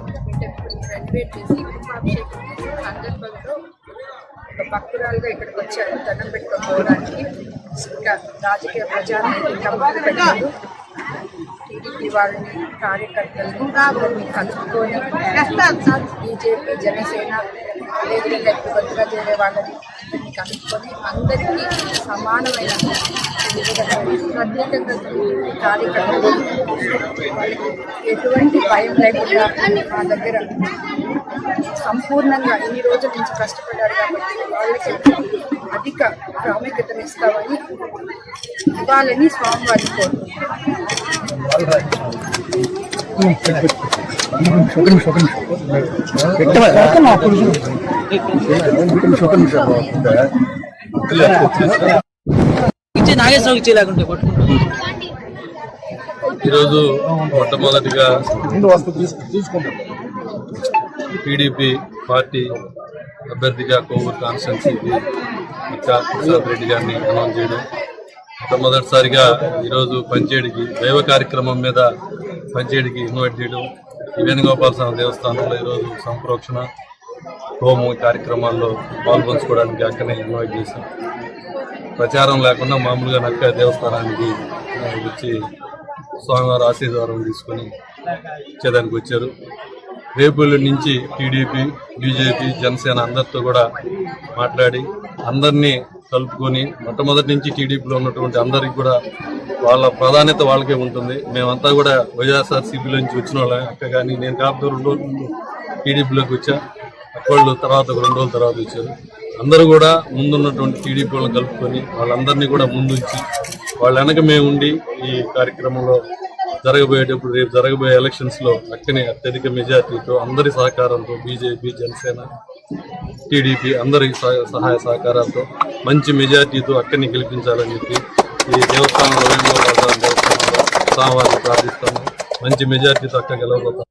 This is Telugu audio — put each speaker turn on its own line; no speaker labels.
రెనోవేట్ చేసి కుంభాభిషేకం చేసిన సందర్భంలో ఒక భక్తురాలుగా ఇక్కడికి వచ్చారు. దండం పెట్టుకోవడానికి ఇంకా రాజకీయ ప్రచారం పెట్టారు వాళ్ళని కార్యకర్తలను అందరినీ కలుపుకొని బీజేపీ జనసేన అదేవిధంగా కొత్తగా చేరే వాళ్ళని అందరినీ కలుపుకొని అందరికీ సమానమైన ప్రత్యేకంగా కార్యక్రమాలు కార్యకర్తలు ఎటువంటి భయం లేకుండా మా దగ్గర సంపూర్ణంగా ఇన్ని రోజుల నుంచి కష్టపడ్డారు కాబట్టి వాళ్ళకి అధిక ప్రాముఖ్యతనిస్తామని ఇవ్వాలని స్వామివారిని కోరుతున్నాను
ఇచ్చే నాగేశ్వరం ఇచ్చే లేకుంటే
ఈరోజు మొట్టమొదటిగా టీడీపీ పార్టీ అభ్యర్థిగా కోవూరు కాన్స్టిట్యున్సీకి ఇంకా ప్రసాద్ రెడ్డి గారిని అనౌన్స్ చేయడం మొట్టమొదటిసారిగా ఈరోజు పంచేడికి దైవ కార్యక్రమం మీద పంచేడికి ఇన్వైట్ చేయడం ఈ వేణుగోపాల స్వామి దేవస్థానంలో ఈరోజు సంప్రోక్షణ హోము కార్యక్రమాల్లో పాల్పంచుకోవడానికి అక్కనే ఇన్వైట్ చేశాం. ప్రచారం లేకుండా మామూలుగా నక్క దేవస్థానానికి వచ్చి స్వామివారి ఆశీర్వాదం తీసుకొని ఇచ్చేదానికి వచ్చారు. రేపుల నుంచి టీడీపీ బీజేపీ జనసేన అందరితో కూడా మాట్లాడి అందరినీ కలుపుకొని మొట్టమొదటి నుంచి టీడీపీలో ఉన్నటువంటి అందరికి కూడా వాళ్ళ ప్రాధాన్యత వాళ్ళకే ఉంటుంది. మేమంతా కూడా వైఎస్ఆర్సీపీ నుంచి వచ్చిన వాళ్ళ అక్క కానీ నేను కాకపోతే రెండు రోజులు టీడీపీలోకి వచ్చా. అక్కళ్ళు తర్వాత ఒక రెండు రోజుల తర్వాత వచ్చారు. అందరూ కూడా ముందున్నటువంటి టీడీపీ వాళ్ళని కలుపుకొని వాళ్ళందరినీ కూడా ముందుంచి వాళ్ళ వెనక మేము ఉండి ఈ కార్యక్రమంలో జరగబోయేటప్పుడు రేపు జరగబోయే ఎలక్షన్స్లో అక్కనే అత్యధిక మెజార్టీతో అందరి సహకారంతో బీజేపీ జనసేన టీడీపీ అందరి సహాయ సహకారాలతో మంచి మెజార్టీతో అక్కడిని గెలిపించాలని చెప్పి ఈ దేవస్థానంలో వేణుగోపాల దేవస్థానంలో స్వామివారిని ప్రార్థిస్తాము మంచి మెజార్టీతో అక్క గెలవబోతాం